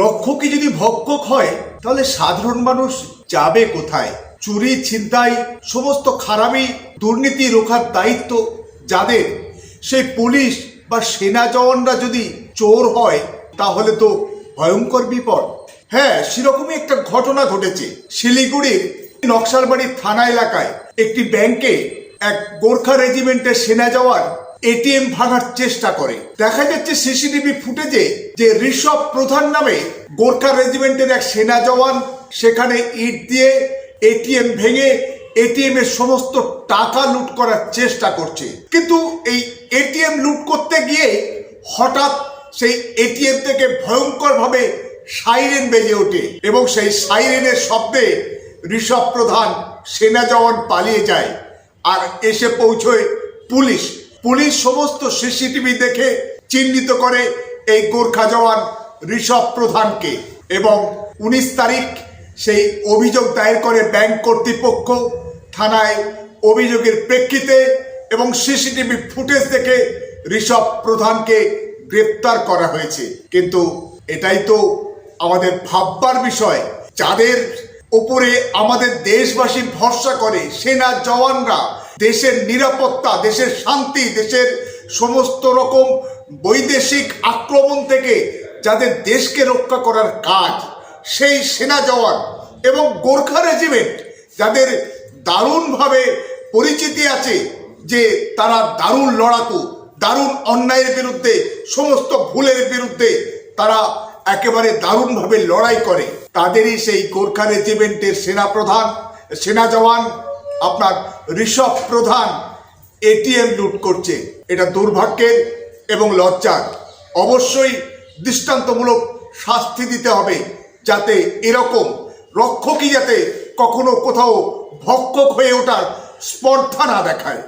রক্ষকই যদি ভক্ষক হয়, তাহলে সাধারণ মানুষ যাবে কোথায়? চুরি, ছিনতাই, সমস্ত খারাপই দুর্নীতি রোখার দায়িত্ব যাদের? সেই পুলিশ বা সেনা জওয়ানরা যদি চোর হয়, তাহলে তো ভয়ঙ্কর বিপদ। হ্যাঁ সেরকমই একটা ঘটনা ঘটেছে। শিলিগুড়ির নকশালবাড়ির থানা এলাকায় একটি ব্যাংকে এক গোর্খা রেজিমেন্টের সেনা জওয়ান এটিএম ভাঙার চেষ্টা করে। দেখা যাচ্ছে সিসিটিভি ফুটেজে যে ঋষভ প্রধান নামে গোর্খা রেজিমেন্টের এক সেনা জওয়ান, সেখানে ইট দিয়ে এটিএম ভেঙে এটিএম এর সমস্ত টাকা লুট করার চেষ্টা করছে। কিন্তু এই এটিএম লুট করতে গিয়ে হঠাৎ সেই এটিএম থেকে ভয়ঙ্করভাবে সাইরেন বেজে ওঠে এবং সেই সাইরেনের শব্দে ঋষভ প্রধান সেনা জওয়ান পালিয়ে যায় আর এসে পৌঁছয় পুলিশ। পুলিশ সমস্ত সিসিটিভি দেখে চিহ্নিত করে এই গোর্খা জওয়ান ঋষভ প্রধানকে এবং উনিশ তারিখ সেই অভিযোগ দায়ের করে ব্যাংক কর্তৃপক্ষ থানায় অভিযোগের প্রেক্ষিতে এবং সিসিটিভি ফুটেজ দেখে ঋষভ প্রধানকে গ্রেপ্তার করা হয়েছে। কিন্তু এটাই তো আমাদের ভাববার বিষয়। যাদের উপরে আমাদের দেশবাসী ভরসা করে সেনা জওয়ানরা দেশের নিরাপত্তা, দেশের শান্তি, দেশের সমস্ত রকম বৈদেশিক আক্রমণ থেকে যাদের দেশকে রক্ষা করার কাজ, সেই সেনা জওয়ান এবং গোর্খা রেজিমেন্ট যাদের দারুণভাবে পরিচিতি আছে যে তারা দারুণ লড়াকু, দারুণ অন্যায়ের বিরুদ্ধে, সমস্ত ভুলের বিরুদ্ধে তারা একেবারে দারুণভাবে লড়াই করে। তাদেরই সেই গোর্খা রেজিমেন্টের সেনাপ্রধান, সেনা জওয়ান আপনার ঋষভ প্রধান এটিএম লুট করছে। এটা দুর্ভাগ্যের এবং লজ্জার। অবশ্যই দৃষ্টান্তমূলক শাস্তি দিতে হবে যাতে এরকম রক্ষকই যাতে কখনো কোথাও ভক্ষক হয়ে ওঠার স্পর্ধা না দেখায়।